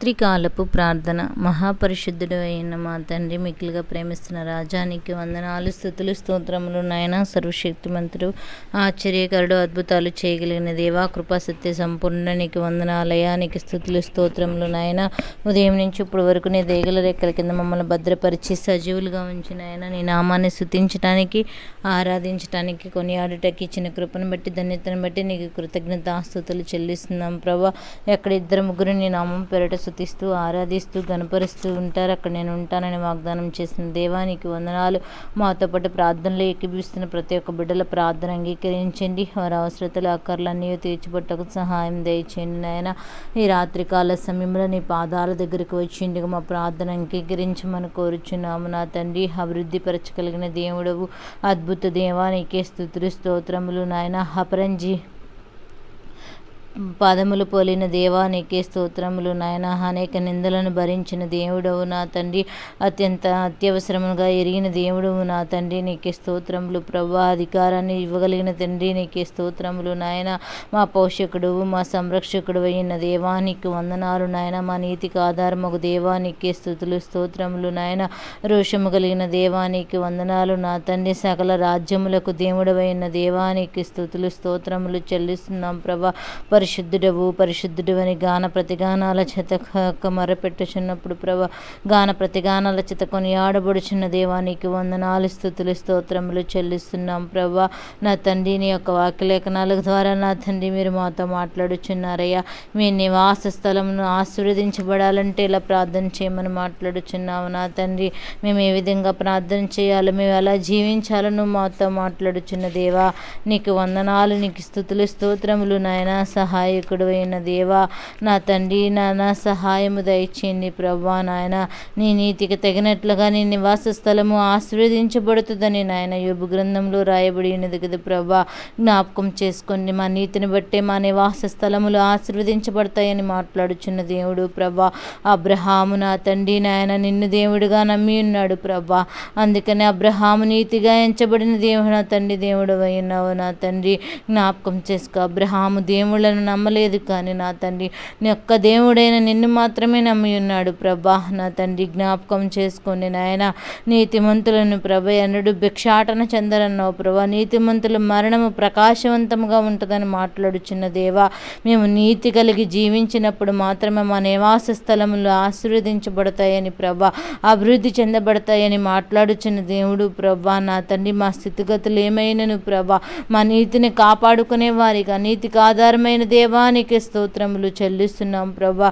రాత్రికాలపు ప్రార్థన. మహాపరిశుద్ధుడు అయిన మా తండ్రి మిక్కులుగా ప్రేమిస్తున్న రాజానికి వందనాలు స్థుతులు స్తోత్రములు నాయన. సర్వశక్తిమంతుడు ఆశ్చర్యకరుడు అద్భుతాలు చేయగలిగిన దేవా కృపా సత్య సంపూర్ణ నీకు వందనాలయ నీకు స్థుతులు స్తోత్రములు నాయన. ఉదయం నుంచి ఇప్పుడు వరకు నీ దేగల రెక్కల కింద మమ్మల్ని భద్రపరిచి సజీవులుగా ఉంచిన ఆయన నీ నామాన్ని స్థుతించడానికి ఆరాధించడానికి కొనియాడుటకి ఇచ్చిన కృపను బట్టి ధన్యతను బట్టి నీకు కృతజ్ఞతాస్తుతులు చెల్లిస్తున్నాం ప్రభా. ఎక్కడ ఇద్దరు ముగ్గురు నీ నామం పెరట స్థుతిస్తూ ఆరాధిస్తూ గనపరుస్తూ ఉంటారు. అక్కడ నేను ఉంటానని వాగ్దానం చేసిన దేవానికి వందనాలు. మాతో పాటు ప్రార్థనలు ఎక్కిపిస్తున్న ప్రతి ఒక్క బిడ్డల ప్రార్థన అంగీకరించండి. వారి అవసరతలు అక్కర్లన్నీ తీర్చిపట్టకు సహాయం దయచేయండి నాయన. ఈ రాత్రికాల సమయంలో నీ పాదాల దగ్గరికి వచ్చిండి మా ప్రార్థన అంగీకరించమని కోరుచున్నాము నా తండ్రి. అభివృద్ధి పరచగలిగిన దేవుడవు. అద్భుత దేవానికి స్థుతులు స్తోత్రములు నాయన. అపరంజి పాదములు పోలిన దేవా నీకే స్తోత్రములు నాయన. అనేక నిందలను భరించిన దేవుడవు నా తండ్రి. అత్యంత అత్యవసరముగా ఎరిగిన దేవుడవు నా తండ్రి. నీకే స్తోత్రములు ప్రభా అధికారాన్ని ఇవ్వగలిగిన తండ్రి నీకే స్తోత్రములు నాయన. మా పోషకుడు మా సంరక్షకుడు అయిన దేవానికి వందనాలు నాయన. మా నీతికి ఆధారమగు నీకే స్థుతులు స్తోత్రములు నాయన. రోషము కలిగిన దేవానికి వందనాలు నా తండ్రి. సకల రాజ్యములకు దేవుడవైన దేవానికి స్థుతులు స్తోత్రములు చెల్లిస్తున్నాం ప్రభా పరిశుద్ధుడవు పరిశుద్ధుడు అని గాన ప్రతిగానాల చేత మరపెట్టుచున్నప్పుడు ప్రభ గాన ప్రతిగానాల చేత కొని ఆడబడుచున్న దేవానికి వందనాలు స్థుతులు స్తోత్రములు చెల్లిస్తున్నాం ప్రభా. నా తండ్రి నీ యొక్క వాక్యలేఖనాల ద్వారా నా తండ్రి మీరు మాతో మాట్లాడుచున్నారయ్యా. మీ నివాస స్థలమును ఆశీర్వదించబడాలంటే ఇలా ప్రార్థన చేయమని మాట్లాడుచున్నాము. నా తండ్రి మేము ఏ విధంగా ప్రార్థన చేయాలో మేము ఎలా జీవించాలను మాతో మాట్లాడుచున్న దేవా నీకు వందనాలు నీకు స్థుతులు స్తోత్రములు నాయన. సహాయకుడు అయిన దేవా నా తండ్రి నాన్న సహాయము దయచేయండి ప్రభా నాయన. నీ నీతికి తగినట్లుగా నీ నివాస స్థలము ఆశీర్వదించబడుతుందని నాయన యోబు గ్రంథంలో రాయబడి ఉన్నది కదా ప్రభా జ్ఞాపకం చేసుకోండి మా నీతిని బట్టే మా నివాస స్థలములు ఆశీర్వదించబడతాయని మాట్లాడుచున్న దేవుడు ప్రభా అబ్రహాము నా తండ్రి నాయన నిన్ను దేవుడిగా నమ్మి ఉన్నాడు ప్రభా అందుకని అబ్రహాము నీతిగా ఎంచబడిన దేవుడు నా తండ్రి దేవుడు అయినావు నా తండ్రి. జ్ఞాపకం చేసుకో అబ్రహాము దేవుళ్ళను నమ్మలేదు కానీ నా తండ్రి నీ యొక్క దేవుడైన నిన్ను మాత్రమే నమ్మి ఉన్నాడు ప్రభా. నా తండ్రి జ్ఞాపకం చేసుకోండి నాయన. నీతిమంతులను ప్రభ ఎన్నడు భిక్షాటన చెందరన్నావు ప్రభా. నీతిమంతుల మరణము ప్రకాశవంతంగా ఉంటుందని మాట్లాడుచున్న దేవా మేము నీతి కలిగి జీవించినప్పుడు మాత్రమే మా నివాస స్థలములు ఆశీర్వదించబడతాయని ప్రభా అభివృద్ధి చెందబడతాయని మాట్లాడుచున్న దేవుడు ప్రభా. నా తండ్రి మా స్థితిగతులు ఏమైనను ప్రభా? మా నీతిని కాపాడుకునే వారిగా నీతికి ఆధారమైన దేవానికి స్తోత్రములు చెల్లిస్తున్నాం ప్రభా.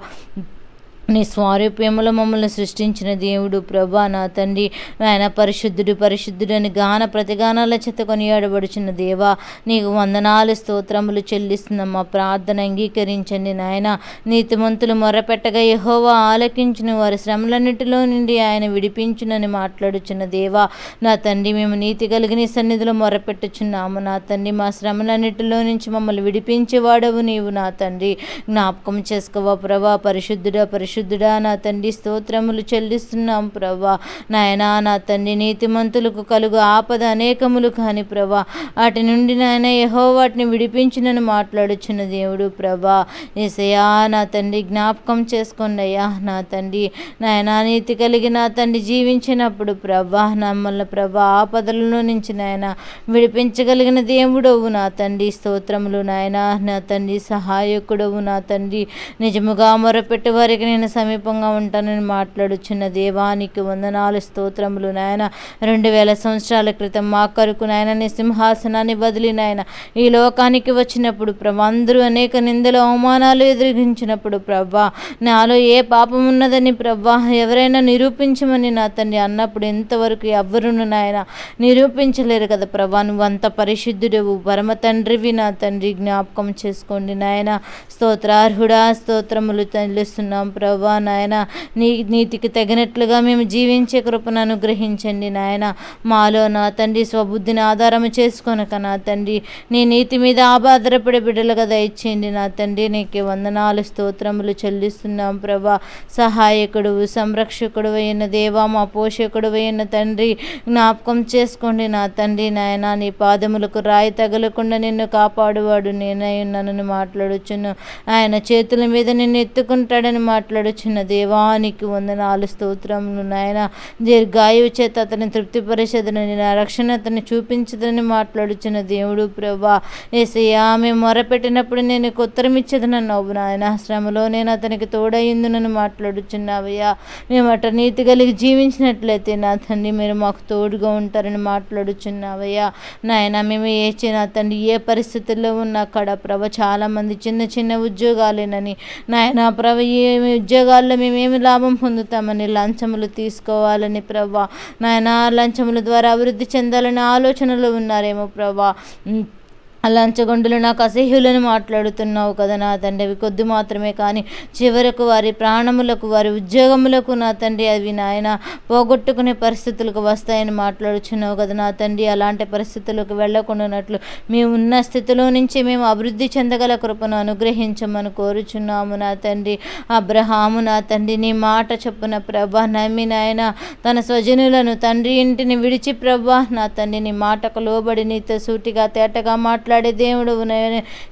నీ స్వారూప్యములో మమ్మల్ని సృష్టించిన దేవుడు ప్రభా నా తండ్రి. ఆయన పరిశుద్ధుడు పరిశుద్ధుడు అని గాన ప్రతిగానాల చేత కొనియాడబడుచున్న దేవా నీకు వందనాలు స్తోత్రములు చెల్లిస్తున్నాం. మా ప్రార్థన అంగీకరించండి నాయన. నీతిమంతులు మొరపెట్టగా యహోవా ఆలకించిన. వారి శ్రమలన్నిటిలో నుండి ఆయన విడిపించునని మాట్లాడుచున్న దేవా నా తండ్రి మేము నీతి కలిగిన సన్నిధిలో మొరపెట్టుచున్నాము. నా తండ్రి మా శ్రమలన్నిటిలో నుంచి మమ్మల్ని విడిపించేవాడవు నీవు నా తండ్రి. జ్ఞాపకం చేసుకోవా ప్రభా పరిశుద్ధుడా పరిశుద్ధ పరిశుద్ధుడా నా తండ్రి స్తోత్రములు చెల్లిస్తున్నాం ప్రభా. నాయనా నా తండ్రి నీతిమంతులకు కలుగు ఆపద అనేకములు కాని ప్రభా. వాటి నుండి నాయన యహో వాటిని విడిపించినని మాట్లాడుచున్న దేవుడు ప్రభా. ఏసయా నా తండ్రి జ్ఞాపకం చేసుకోండి అయ్యా. నా తండ్రి నాయనా నీతి కలిగి నా తండ్రి జీవించినప్పుడు ప్రభా నమ్మల్ని ప్రభా ఆపదలలో నుంచి నాయన విడిపించగలిగిన దేవుడవు నా తండ్రి స్తోత్రములు నాయన. నా తండ్రి సహాయకుడవు నా తండ్రి. నిజముగా మొరపెట్టే వారికి నేను సమీపంగా ఉంటానని మాట్లాడుచున్న దేవానికి వందనాలు స్తోత్రములు నాయన. రెండు వేల సంవత్సరాల క్రితం మా కొరకు నాయన నీ సింహాసనాన్ని వదిలి నాయన. ఈ లోకానికి వచ్చినప్పుడు ప్రభా అందరూ అనేక నిందలు అవమానాలు ఎదిరించినప్పుడు ప్రభా నాలో ఏ పాపం ఉన్నదని ప్రభా ఎవరైనా నిరూపించమని నా తండ్రి అన్నప్పుడు ఎంతవరకు ఎవ్వరును నాయన నిరూపించలేరు కదా ప్రభా. నువ్వు అంత పరిశుద్ధుడు పరమ తండ్రివి నా తండ్రి. జ్ఞాపకం చేసుకోండి నాయన. స్తోత్రార్హుడా స్తోత్రములు చెల్లిస్తున్నాం ప్రభు. నాయన. నీ నీతికి తగినట్లుగా మేము జీవించే కృపను అనుగ్రహించండి నాయన. మాలో నా తండ్రి స్వబుద్ధిని ఆధారం చేసుకొనక నా తండ్రి నీ నీతి మీద ఆధారపడే బిడ్డలుగా దయచేయండి నా తండ్రి. నీకు వందనాలు స్తోత్రములు చెల్లిస్తున్నాం ప్రభా. సహాయకుడు సంరక్షకుడు అయిన దేవా మా పోషకుడు అయిన తండ్రి జ్ఞాపకం చేసుకోండి నా తండ్రి నాయన. నీ పాదములకు రాయి తగలకుండా నిన్ను కాపాడువాడు నేనై ఉన్నానని మాట్లాడుచును ఆయన చేతుల మీద నిన్ను ఎత్తుకుంటాడని మాట్లాడు చిన్న దేవానికి వందనాలు స్తోత్రములు నాయన. దీర్ఘాయువు చేత అతన్ని తృప్తిపరిచేదని నా రక్షణ అతన్ని చూపించదని మాట్లాడుచున్న దేవుడు ప్రభా ఏసయ్యా మేము మొరపెట్టినప్పుడు నేను నీకు ఉత్తరం ఇచ్చేదనన్నావు నాయన. శ్రమలో నేను అతనికి తోడయిందునని మాట్లాడుచున్నావయ్యా. మేము అట నీతి కలిగి జీవించినట్లయితే నా తండ్రి మీరు మాకు తోడుగా ఉంటారని మాట్లాడుచున్నావయ్యా. నాయన మేము ఏ చిన్న తండ్రి ఏ పరిస్థితుల్లో ఉన్నా అక్కడ ప్రభ చాలామంది చిన్న చిన్న ఉద్యోగాలేనని. నాయన ప్రభ ఏ ఉద్యోగాల్లో మేమేమి లాభం పొందుతామని లంచములు తీసుకోవాలని ప్రభా నాయన లంచముల ద్వారా అభివృద్ధి చెందాలని ఆలోచనలు ఉన్నారేమో ప్రభా లంచగొండులు నాకు అసహ్యులను మాట్లాడుతున్నావు కదా నా తండ్రి. అవి కొద్ది మాత్రమే కానీ చివరకు వారి ప్రాణములకు వారి ఉద్యోగములకు నా తండ్రి అవి నాయన పోగొట్టుకునే పరిస్థితులకు వస్తాయని మాట్లాడుచున్నావు కదా నా తండ్రి. అలాంటి పరిస్థితులకు వెళ్ళకుండానట్లు మేము ఉన్న స్థితిలో నుంచి మేము అభివృద్ధి చెందగల కృపను అనుగ్రహించమని కోరుచున్నాము నా తండ్రి. అబ్రహాము నా తండ్రి నీ మాట చెప్పున ప్రభా నమ్మి నాయన తన స్వజనులను తండ్రి ఇంటిని విడిచి ప్రభా నా తండ్రి నీ మాటకు లోబడి నీతో సూటిగా తేటగా మాట్లాడే దేవుడు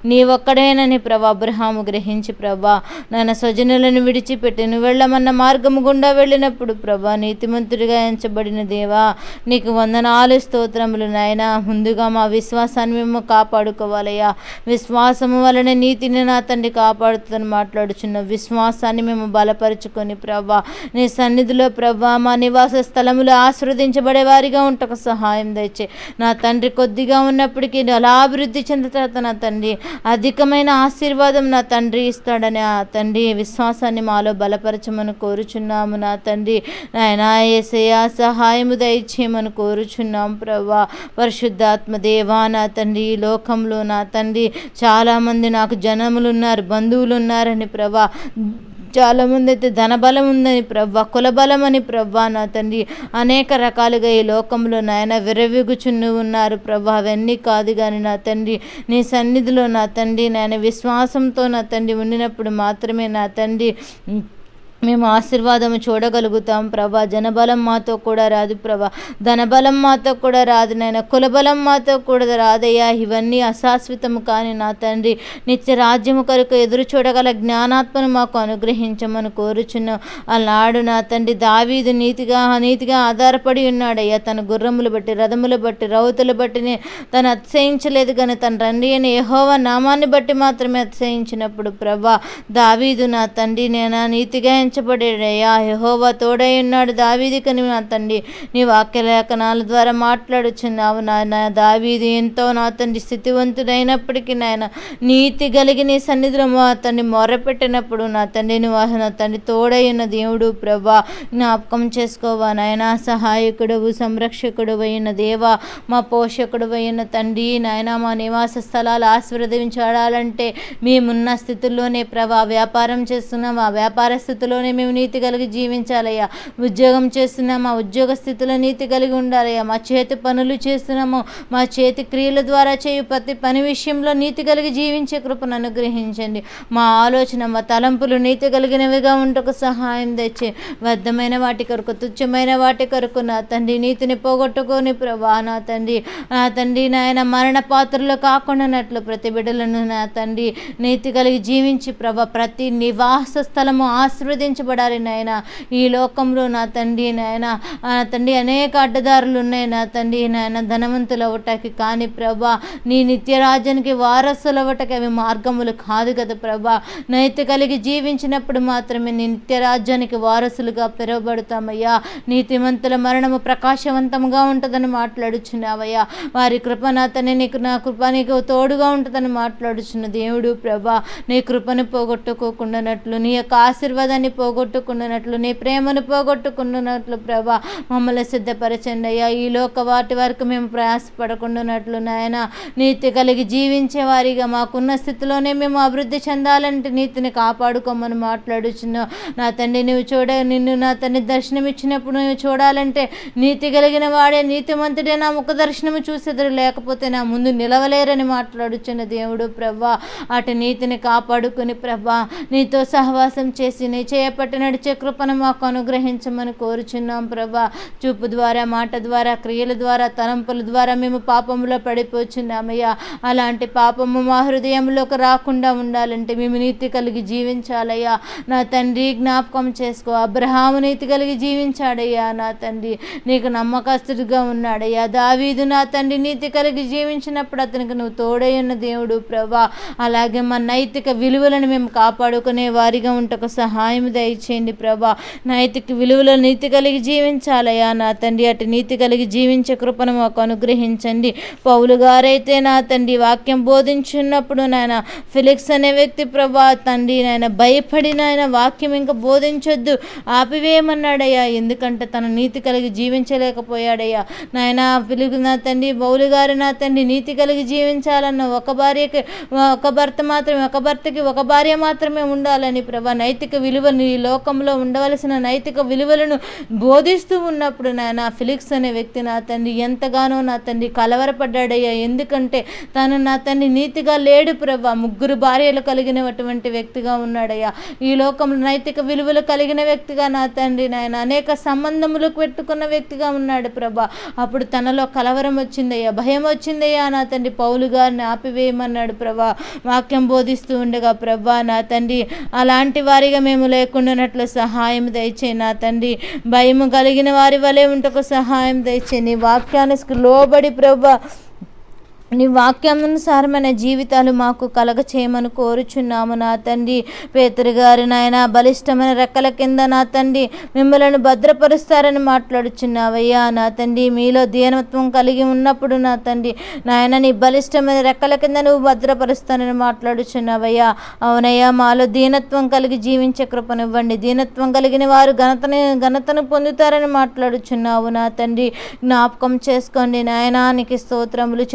నీ ఒక్కడేనని ప్రభా అబ్రహాము గ్రహించి ప్రభా. నాయన స్వజనులను విడిచిపెట్టి నువ్వు వెళ్ళమన్న మార్గము గుండా వెళ్ళినప్పుడు ప్రభా నీతిమంతుడిగా ఎంచబడిన దేవా నీకు వందనాలు స్తోత్రములు నాయన. ముందుగా మా విశ్వాసాన్ని మేము కాపాడుకోవాలయ్యా. విశ్వాసము వలన నీతిని నా తండ్రి కాపాడుతుందని మాట్లాడుచున్న విశ్వాసాన్ని మేము బలపరుచుకొని ప్రభా నీ సన్నిధిలో ప్రభా మా నివాస స్థలములు ఆస్వాదించబడే వారిగా ఉంటకు సహాయం దయచే. నా తండ్రి కొద్దిగా ఉన్నప్పటికీ అలా అభివృద్ధి చెందుతా నా తండ్రి. అధికమైన ఆశీర్వాదం నా తండ్రి ఇస్తాడని ఆ తండ్రి విశ్వాసాన్ని మాలో బలపరచమని కోరుచున్నాము నా తండ్రి. నాయన ఏసయ్య సహాయము దయచేయమని కోరుచున్నాం ప్రభా పరిశుద్ధాత్మ దేవా నా తండ్రి ఈ లోకంలో నా తండ్రి. చాలామంది నాకు జనములు ఉన్నారు బంధువులు ఉన్నారని ప్రభా చాలామంది అయితే ధనబలం ఉందని ప్రవ్వ కులబలం అని ప్రవ్వ నా తండ్రి. అనేక రకాలుగా ఈ లోకంలో నాయన విరవిగుచుని ఉన్నారు ప్రభా అవన్నీ కాదు కానీ నా తండ్రి నీ సన్నిధిలో నా తండ్రి నాయన విశ్వాసంతో నా తండ్రి ఉండినప్పుడు మాత్రమే నా తండ్రి మేము ఆశీర్వాదము చూడగలుగుతాం. ప్రభా జనబలం మాతో కూడా రాదు ప్రభా. ధనబలం మాతో కూడా రాదు నాయన. కులబలం మాతో కూడా రాదయ్యా. ఇవన్నీ అశాశ్వతము కానీ నా తండ్రి. నిత్య రాజ్యము కొరకు ఎదురు చూడగల జ్ఞానాత్మను మాకు అనుగ్రహించమని కోరుచున్నాం. అలాడు నా తండ్రి దావీదు నీతిగా నీతిగా ఆధారపడి ఉన్నాడయ్యా. తన గుర్రములు బట్టి రథములు బట్టి రౌతులు బట్టి తను అతిశయించలేదు కానీ తన రండి అని యెహోవా నామాన్ని బట్టి మాత్రమే అతిశయించినప్పుడు ప్రభా దావీదు నా తండ్రి నేను? నీతిగా ఆశ్రయించబడేడయ్యా యహోవా తోడై ఉన్నాడు దావీదికి నీ నా తండ్రి. నీ వాక్యలేఖనాల ద్వారా మాట్లాడుచున్నావు నా దావీది ఎంతో నా తండ్రి స్థితివంతుడైనప్పటికీ నాయన నీతి కలిగి నీ సన్నిధిలో మా తండ్రి మొరపెట్టినప్పుడు నా తండ్రి నువ్వు నా తండ్రి తోడై దేవుడు ప్రభా జ్ఞాపకం చేసుకోవా నాయన. సహాయకుడు సంరక్షకుడు అయిన దేవా మా పోషకుడు అయిన తండ్రి నాయన మా నివాస స్థలాలు ఆశీర్వదించాడాలంటే మేమున్న స్థితుల్లోనే ప్రభా వ్యాపారం చేస్తున్నాం. ఆ వ్యాపార స్థితిలో స్థితిలోనే మేము నీతి కలిగి జీవించాలయ్యా. ఉద్యోగం చేస్తున్నాం మా ఉద్యోగ స్థితిలో నీతి కలిగి ఉండాలయ్యా. మా చేతి పనులు చేస్తున్నాము. మా చేతి క్రియల ద్వారా చేయు ప్రతి పని విషయంలో నీతి కలిగి జీవించే కృపను అనుగ్రహించండి. మా ఆలోచన మా తలంపులు నీతి కలిగినవిగా ఉండకు సహాయం తెచ్చే వ్యర్థమైన వాటి కొరకు తుచ్చమైన వాటి కొరకు నా తండ్రి నీతిని పోగొట్టుకొని ప్రభా నా తండ్రి నా తండ్రి నాయన మరణ పాత్రలో కాకుండానట్లు ప్రతి బిడ్డలను నా తండ్రి నీతి కలిగి జీవించి ప్రభ ప్రతి నివాస స్థలము ఆశీర్వదించబడాలి నాయన. ఈ లోకంలో నా తండ్రి నాయన. నా తండ్రి అనేక అడ్డదారులు ఉన్నాయి నా తండ్రి నాయన. ధనవంతులు అవ్వటానికి కానీ ప్రభా నీ నిత్యరాజ్యానికి వారసులు అవ్వటానికి అవి మార్గములు కాదు కదా ప్రభా. నైతి కలిగి జీవించినప్పుడు మాత్రమే నీ నిత్యరాజ్యానికి వారసులుగా పిలువబడతామయ్యా. నీతిమంతుల మరణము ప్రకాశవంతంగా ఉంటుందని మాట్లాడుచున్నావయ్యా. వారి కృప నా నీకు నా కృప నీకు తోడుగా ఉంటుందని మాట్లాడుచున్న దేవుడు ప్రభా నీ కృపను పోగొట్టుకోకుండానట్లు నీ యొక్క ఆశీర్వాదాన్ని పోగొట్టుకున్నట్లు నీ ప్రేమను పోగొట్టుకున్నట్లు ప్రభా మమ్మల్ని సిద్ధపరచండి అయ్యా. ఈ లోక వాటి వరకు మేము ప్రయాసపడకుండానట్లు నాయన. నీతి కలిగి జీవించే వారిగా మాకున్న స్థితిలోనే మేము అభివృద్ధి చెందాలంటే నీతిని కాపాడుకోమని మాట్లాడుచున్నావు నా తండ్రి నువ్వు చూడ నిన్ను నా తండ్రి దర్శనం ఇచ్చినప్పుడు నువ్వు చూడాలంటే నీతి కలిగిన వాడే నీతిమంతుడే నా ముఖ దర్శనము చూసేదరు. లేకపోతే నా ముందు నిలవలేరని మాట్లాడుచున్న దేవుడు ప్రభా అటు నీతిని కాపాడుకుని ప్రభా నీతో సహవాసం చేసి నీ చేయ రేపటి నడిచే కృపను మాకు అనుగ్రహించమని కోరుచున్నాం ప్రభా. చూపు ద్వారా మాట ద్వారా క్రియల ద్వారా తలంపుల ద్వారా మేము పాపంలో పడిపోచున్నామయ్యా. అలాంటి పాపము మా హృదయంలోకి రాకుండా ఉండాలంటే మేము నీతి కలిగి జీవించాలయ్యా. నా తండ్రి జ్ఞాపకం చేసుకో. అబ్రహాము నీతి కలిగి జీవించాడయ్యా నా తండ్రి. నీకు నమ్మకస్తుడిగా ఉన్నాడయ్యా. దావీదు నా తండ్రి నీతి కలిగి జీవించినప్పుడు అతనికి నువ్వు తోడై ఉన్న దేవుడు ప్రభా. అలాగే మా నైతిక విలువలను మేము కాపాడుకునే వారిగా ఉంటకు సహాయం దయచేయండి ప్రభా. నైతిక విలువలు నీతి కలిగి జీవించాలయ్యా. నా తండ్రి అటు నీతి కలిగి జీవించే కృపను మాకు అనుగ్రహించండి. పౌలు గారైతే నా తండ్రి వాక్యం బోధించున్నప్పుడు నాయన ఫిలిక్స్ అనే వ్యక్తి ప్రభా తండ్రి నాయన భయపడి నాయన వాక్యం ఇంకా బోధించొద్దు ఆపివేయమన్నాడయ్యా. ఎందుకంటే తన నీతి కలిగి జీవించలేకపోయాడయ్యా. నాయన ఫిలిక్ నా తండ్రి బౌలు గారు నా తండ్రి నీతి కలిగి జీవించాలన్న ఒక భార్యకి ఒక భర్త మాత్రమే ఒక భర్తకి ఒక భార్య మాత్రమే ఉండాలని ప్రభా నైతిక విలువలు ఈ లోకంలో ఉండవలసిన నైతిక విలువలను బోధిస్తూ ఉన్నప్పుడు నాయన ఫిలిక్స్ అనే వ్యక్తి నా తండ్రి ఎంతగానో నా తండ్రి కలవరపడ్డాడయ్యా. ఎందుకంటే తను నా తండ్రి నీతిగా లేడు ప్రభా ముగ్గురు భార్యలు కలిగినటువంటి వ్యక్తిగా ఉన్నాడయ్యా. ఈ లోకంలో నైతిక విలువలు కలిగిన వ్యక్తిగా నా తండ్రి నాయన అనేక సంబంధములు పెట్టుకున్న వ్యక్తిగా ఉన్నాడు ప్రభా అప్పుడు తనలో కలవరం వచ్చిందయ్యా భయం వచ్చిందయ్యా నా తండ్రి. పౌలు గారిని ఆపివేయమన్నాడు ప్రభా వాక్యం బోధిస్తూ ఉండగా ప్రభా నా తండ్రి అలాంటి వారిగా మేము లేకుండానట్లు సహాయం దయచే నా తండ్రి. భయము కలిగిన వారి వలె ఉంటకు సహాయం దయచే నీ వాక్యానికి లోబడి ప్రభా నీ వాక్యానుసారమైన జీవితాలు మాకు కలగ చేయమని కోరుచున్నాము నా తండ్రి. పేతురు గారి నాయన బలిష్టమైన రెక్కల కింద నా తండ్రి మిమ్మల్ని భద్రపరుస్తారని మాట్లాడుచున్నావయ్యా. నా తండ్రి మీలో దీనత్వం కలిగి ఉన్నప్పుడు నా తండ్రి నాయన నీ బలిష్టమైన రెక్కల కింద నువ్వు భద్రపరుస్తానని మాట్లాడుచున్నావయ్యా. అవునయ్యా మాలో దీనత్వం కలిగి జీవించే కృపనివ్వండి. దీనత్వం కలిగిన వారు ఘనతని ఘనతను పొందుతారని మాట్లాడుచున్నావు నా తండ్రి. జ్ఞాపకం చేసుకోండి నాయనానికి స్తోత్రములు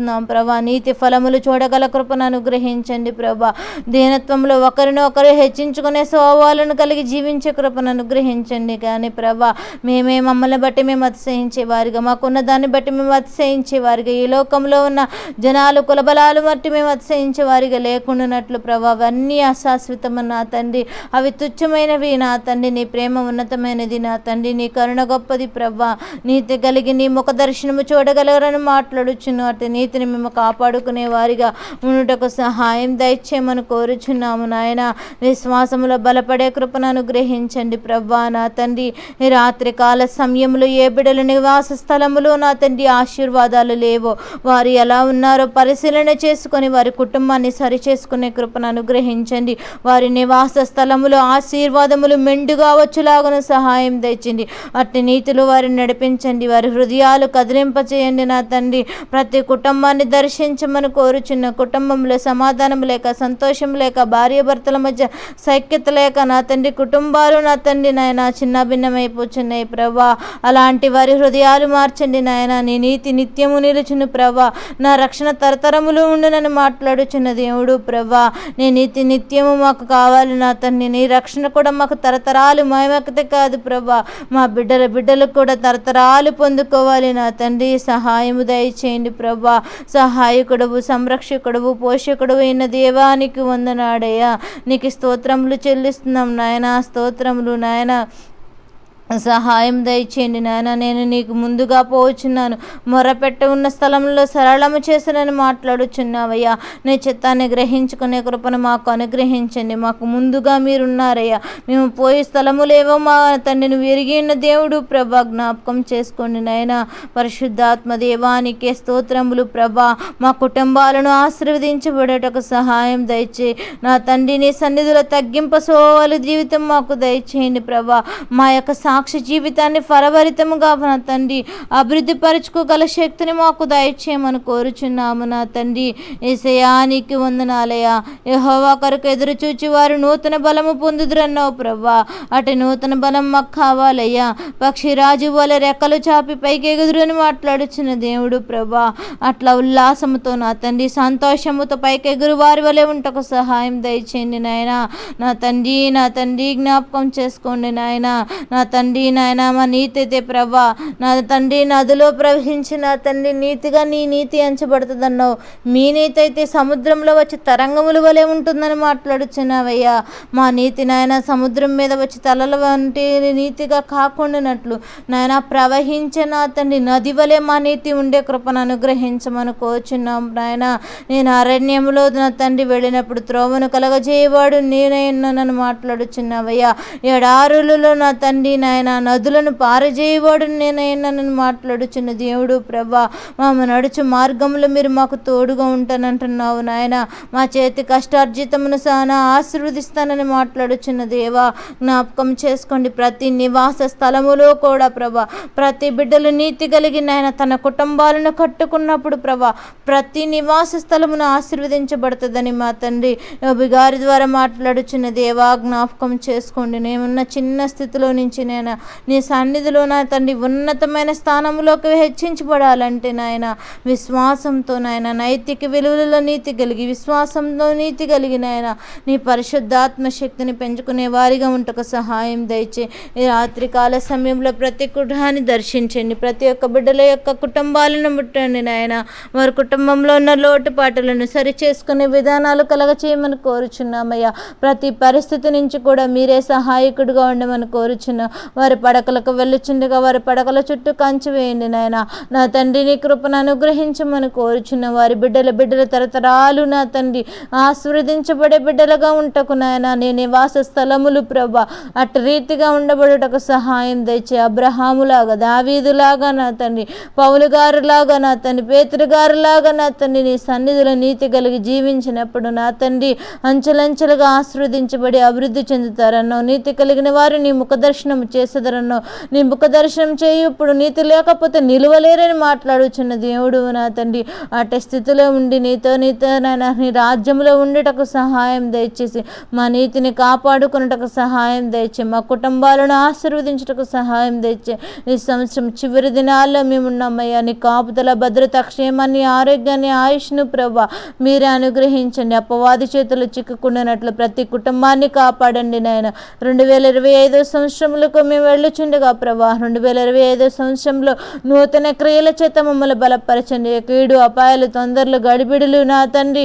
చెల్లిస్తున్నాం ప్రభా. నీతి ఫలములు చూడగల కృపను అనుగ్రహించండి ప్రభా. దీనత్వంలో ఒకరినొకరు హెచ్చించుకునే స్వభావాలను కలిగి జీవించే కృపను అనుగ్రహించండి కానీ ప్రభా. మేమే మమ్మల్ని బట్టి మేము అతిశయించే వారిగా మాకున్న దాన్ని బట్టి మేము అతిశయించే వారిగా ఈ లోకంలో ఉన్న జనాలు కులబలాలు బట్టి మేము అతిశయించే వారిగా లేకుండానట్లు ప్రభా. అవన్నీ అశాశ్వతము నా తండ్రి. అవి తుచ్చమైనవి నా తండ్రి. నీ ప్రేమ ఉన్నతమైనది నా తండ్రి. నీ కరుణ గొప్పది ప్రభా. నీతి కలిగి నీ ముఖ దర్శనము చూడగలరని మాట్లాడుచున్నట్టు నీ నీతిని మేము కాపాడుకునే వారిగా ఉండుటకు సహాయం దయచేయమని కోరుచున్నాము నాయన. విశ్వాసములో బలపడే కృపను అనుగ్రహించండి ప్రవ్వా నా తండ్రి. ఈ రాత్రి కాల సమయంలో ఏ బిడల నివాస స్థలములో నా తండ్రి ఆశీర్వాదాలు లేవో వారు ఎలా ఉన్నారో పరిశీలన చేసుకొని వారి కుటుంబాన్ని సరిచేసుకునే కృపను అనుగ్రహించండి. వారి నివాస స్థలములో ఆశీర్వాదములు మెండుగా వచ్చులాగను సహాయం తెచ్చింది అట్టి నీతులు వారిని నడిపించండి. వారి హృదయాలు కదిలింపచేయండి నా తండ్రి. ప్రతి కుటుంబాన్ని దర్శించమని కోరుచున్న కుటుంబంలో సమాధానం లేక సంతోషం లేక భార్య భర్తల మధ్య సైక్యత లేక నా తండ్రి కుటుంబాలు నా తండ్రి నాయన చిన్న భిన్నమైపోచున్నాయి ప్రభా అలాంటి వారి హృదయాలు మార్చండి నాయన. నీ నీతి నిత్యము నిలుచును ప్రభా నా రక్షణ తరతరములు ఉండునని మాట్లాడుచున్న దేవుడు ప్రభా నీ నీతి నిత్యము మాకు కావాలి నా తండ్రి. నీ రక్షణ కూడా మాకు తరతరాలు మాయమకతే కాదు ప్రభా మా బిడ్డల బిడ్డలు కూడా తరతరాలు పొందుకోవాలి నా తండ్రి. సహాయము దయచేయండి ప్రభా సహాయకుడవు సంరక్షకుడవు పోషకుడవు అయిన దేవానికి వందనాడయ్యా. నీకు స్తోత్రములు చెల్లిస్తున్నాం నాయన స్తోత్రములు నాయన. సహాయం దయచేయండి నాయన నేను నీకు ముందుగా పోచున్నాను. మొరపెట్ట ఉన్న స్థలంలో సరళము చేసినని మాట్లాడుచున్నావయ్యా. నీ చిత్తాన్ని గ్రహించుకునే కృపను మాకు అనుగ్రహించండి. మాకు ముందుగా మీరున్నారయ్యా. మేము పోయే స్థలములేవో మా తండ్రిని విరిగిన దేవుడు ప్రభా జ్ఞాపకం చేసుకోండి నాయన. పరిశుద్ధాత్మ దేవానికే స్తోత్రములు ప్రభా. మా కుటుంబాలను ఆశీర్వదించబడేటకు సహాయం దయచే. నా తండ్రిని సన్నిధిలో తగ్గింపసోవాలి జీవితం మాకు దయచేయండి ప్రభా. మా యొక్క సాక్షి జీవితాన్ని ఫలభరితముగా నా తండ్రి అభివృద్ధి పరుచుకోగల శక్తిని మాకు దయచేయమని కోరుచున్నాము నా తండ్రి. ఏసయానికి వందనాలయ యహోవా కొరకు ఎదురు చూచి వారు నూతన బలము పొందుదురన్నావు ప్రవ్వా. అటు నూతన బలం మాకు కావాలయ్యా. పక్షిరాజు వల్ల రెక్కలు చాపి పైకి ఎగుదురని మాట్లాడుచున్న దేవుడు ప్రభా అట్లా ఉల్లాసముతో నా తండ్రి సంతోషముతో పైకి ఎగురు వారి వలె ఉంటకు సహాయం దయచేయండి నాయన. నా తండ్రి నా తండ్రి జ్ఞాపకం చేసుకోండి నాయన. నా తండ్రి తండ్రి నాయన మా నీతి అయితే ప్రభా నా తండ్రి నదిలో ప్రవహించిన తండ్రి నీతిగా నీ నీతి ఎంచబడుతుందన్నావు. మీ నీతి అయితే సముద్రంలో వచ్చి తరంగములు వలె ఉంటుందని మాట్లాడుచున్నావయ్యా. మా నీతి నాయన సముద్రం మీద వచ్చి తలల వంటి నీతిగా కాకుండానట్లు. నాయన ప్రవహించిన తండ్రి నది వలె మా నీతి ఉండే కృపను అనుగ్రహించమని కోరుచున్నాం నాయన. నేను అరణ్యంలో నా తండ్రి వెళ్ళినప్పుడు త్రోవను కలగజేయవాడు నేనే నన్ను మాట్లాడుచున్నావయ్యా. ఎడారులలో నా తండ్రి నాయన నదులను పారజేయవాడు నేనైనానని నన్ను మాట్లాడుచున్న దేవుడు. ప్రభా మామ నడుచు మార్గంలో మీరు మాకు తోడుగా ఉంటానంటున్నావు నాయన. మా చేతి కష్టార్జితమును సానా ఆశీర్వదిస్తానని మాట్లాడుచున్న దేవా జ్ఞాపకం చేసుకోండి. ప్రతి నివాస స్థలములో కూడా ప్రభా ప్రతి బిడ్డలు నీతి కలిగి నాయన తన కుటుంబాలను కట్టుకున్నప్పుడు ప్రభా ప్రతి నివాస స్థలమును ఆశీర్వదించబడుతుందని మా తండ్రి గారి ద్వారా మాట్లాడుచున్న దేవా జ్ఞాపకం చేసుకోండి. నేనున్న చిన్న స్థితిలో నుంచి నేను నీ సన్నిధిలో నా తండ్రి ఉన్నతమైన స్థానంలోకి హెచ్చించబడాలంటే నాయన విశ్వాసంతో నాయన నైతిక విలువలలో నీతి కలిగి విశ్వాసంతో నీతి కలిగి నాయన నీ పరిశుద్ధాత్మ శక్తిని పెంచుకునే వారిగా ఉంటకు సహాయం దయచే. ఈ రాత్రికాల సమయంలో ప్రతి కుటుంబాన్ని దర్శించండి. ప్రతి ఒక్క బిడ్డల యొక్క కుటుంబాలను ముట్టండి నాయన. వారి కుటుంబంలో ఉన్న లోటుపాటులను సరి చేసుకునే విధానాలు కలగచేయమని కోరుచున్నామయ్యా. ప్రతి పరిస్థితి నుంచి కూడా మీరే సహాయకుడిగా ఉండమని కోరుచున్నాం. వారి పడకలకు వెళ్ళుచుండగా వారి పడకల చుట్టూ కంచి వేయండి నాయన. నా తండ్రి నీ కృపను అనుగ్రహించమని కోరుచున్న వారి బిడ్డల బిడ్డల తరతరాలు నా తండ్రి ఆశీర్వదించబడే బిడ్డలుగా ఉంటకు నాయన. నీ నివాస స్థలములు ప్రభ. అటు రీతిగా ఉండబడుటకు సహాయం తెచ్చే అబ్రహాములాగా దావీదులాగా నా తండ్రి పౌలు గారులాగా నా తండ్రి పేతురు గారులాగా నా తండ్రి నీ సన్నిధిలో నీతి కలిగి జీవించినప్పుడు నా తండ్రి అంచెలంచెలుగా ఆశీర్వదించబడి అభివృద్ధి చెందుతారన్నావు నీతి కలిగిన వారు నీ ముఖ దర్శనం చేసేదరను నీ ముఖ దర్శనం చేయి ఇప్పుడు నీతి లేకపోతే నిలువలేరని మాట్లాడుచున్న దేవుడు నా తండ్రి. అటు స్థితిలో ఉండి నీతో నీతో నాయన నీ రాజ్యంలో ఉండేటకు సహాయం దయచేసి మా నీతిని కాపాడుకున్నటకు సహాయం దయచే మా కుటుంబాలను ఆశీర్వదించుటకు సహాయం దయచే ఈ సంవత్సరం చివరి దినాల్లో మేమున్నామయ్యా. నీ కాపుదల భద్రత క్షేమాన్ని ఆరోగ్యాన్ని ఆయుష్ను ప్రభా మీరే అనుగ్రహించండి. అపవాది చేతులు చిక్కుకుండానట్లు ప్రతి కుటుంబాన్ని కాపాడండి నాయన. రెండు వేల ఇరవై ఐదో సంవత్సరములకు మేము వెళ్ళుచుండగా ప్రభా రెండు వేల ఇరవై ఐదో సంవత్సరంలో నూతన క్రియల చేత మమ్మల్ని బలపరచండి. కీడు అపాయాలు తొందరలు గడిబిడులు నా తండ్రి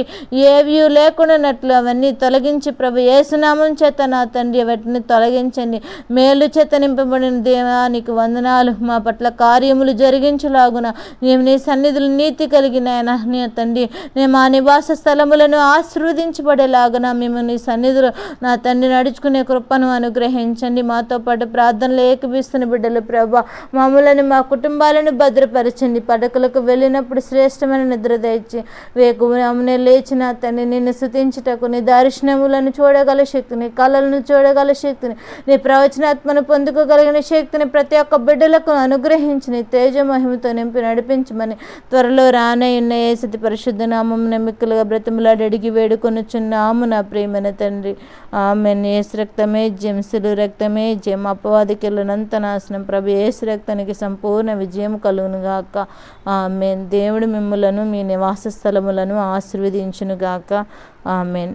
ఏవి లేకుండానట్లు అవన్నీ తొలగించి ప్రభు ఏసునామం చేత నా తండ్రి వాటిని తొలగించండి. మేలు చేత నింపబడిన దేవానికి వందనాలు. మా పట్ల కార్యములు జరిగించలాగున మేము నీ సన్నిధులు నీతి కలిగిన నీ తండ్రి. నేను మా నివాస స్థలములను ఆశీర్వదించబడేలాగున మేము నీ సన్నిధులు నా తండ్రి నడుచుకునే కృపను అనుగ్రహించండి. మాతో పాటు ప్రార్థనలు ఏకపిస్తున్న బిడ్డలు ప్రభా మమ్మలను మా కుటుంబాలను భద్రపరచండి. పడకలకు వెళ్ళినప్పుడు శ్రేష్టమైన నిద్ర దయచి వేకువనే లేచిన తన్ని నిన్ను స్థుతించుటకు నీ దర్శనములను చూడగల శక్తిని కళలను చూడగల శక్తిని నీ ప్రవచనాత్మను పొందుకోగలిగిన శక్తిని ప్రతి ఒక్క బిడ్డలకు అనుగ్రహించి నీ తేజ మహిమతో నింపి నడిపించమని త్వరలో రానయ్యున్న ఏసతి పరిశుద్ధ నామం నమ్మికలుగా బ్రతిమలాడి అడిగి వేడుకొనుచున్నాము నా ప్రియమైన తండ్రి. ఆమె ఏసు రక్తమే జంసులు రక్తమే జయం అపవాదికెళ్ళనంత నాశనం ప్రభు ఏసు రక్తానికి సంపూర్ణ విజయం కలుగును గాక ఆమెన్. దేవుడు మిమ్ములను మీ నివాస స్థలములను ఆశీర్వదించును గాక ఆమెన్.